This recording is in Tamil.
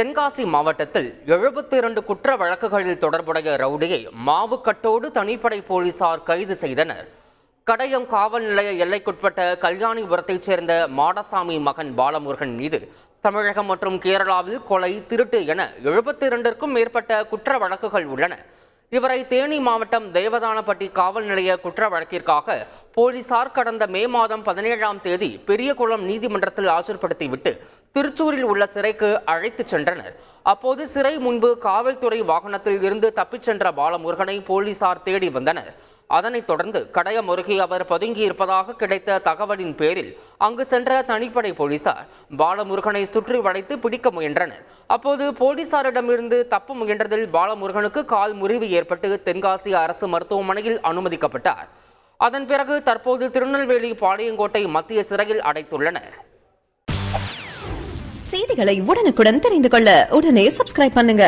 தென்காசி மாவட்டத்தில் எழுபத்தி இரண்டு குற்ற வழக்குகளில் தொடர்புடைய ரவுடியை மாவுக்கட்டோடு தனிப்படை போலீசார் கைது செய்தனர். கடையம் காவல் நிலைய எல்லைக்குட்பட்ட கல்யாணிபுரத்தைச் சேர்ந்த மாடசாமி மகன் பாலமுருகன் மீது தமிழகம் மற்றும் கேரளாவில் கொலை திருட்டு என எழுபத்தி இரண்டிற்கும் மேற்பட்ட குற்ற வழக்குகள் உள்ளன. இவரை தேனி மாவட்டம் தேவதானப்பட்டி காவல் நிலைய குற்ற வழக்கிற்காக போலீசார் கடந்த மே மாதம் பதினேழாம் தேதி பெரியகுளம் நீதிமன்றத்தில் ஆஜர்படுத்திவிட்டு திருச்சூரில் உள்ள சிறைக்கு அழைத்துச் சென்றனர். அப்போது சிறை முன்பு காவல்துறை வாகனத்தில் இருந்து தப்பிச் சென்ற பாலமுருகனை போலீசார் தேடி வந்தனர். அதனைத் தொடர்ந்து கடையம் அருகே அவர் பதுங்கியிருப்பதாக கிடைத்த தகவலின் பேரில் அங்கு சென்ற தனிப்படை போலீசார் பாலமுருகனை சுற்றி வளைத்து பிடிக்க முயன்றனர். அப்போது போலீசாரிடமிருந்து தப்ப முயன்றதில் பாலமுருகனுக்கு கால் முறிவு ஏற்பட்டு தென்காசி அரசு மருத்துவமனையில் அனுமதிக்கப்பட்டார். அதன் பிறகு தற்போது திருநெல்வேலி பாளையங்கோட்டை மத்திய சிறையில் அடைத்துள்ளனர். செய்திகளை உடனுக்குடன் தெரிந்து கொள்ள உடனே சப்ஸ்கிரைப் பண்ணுங்க.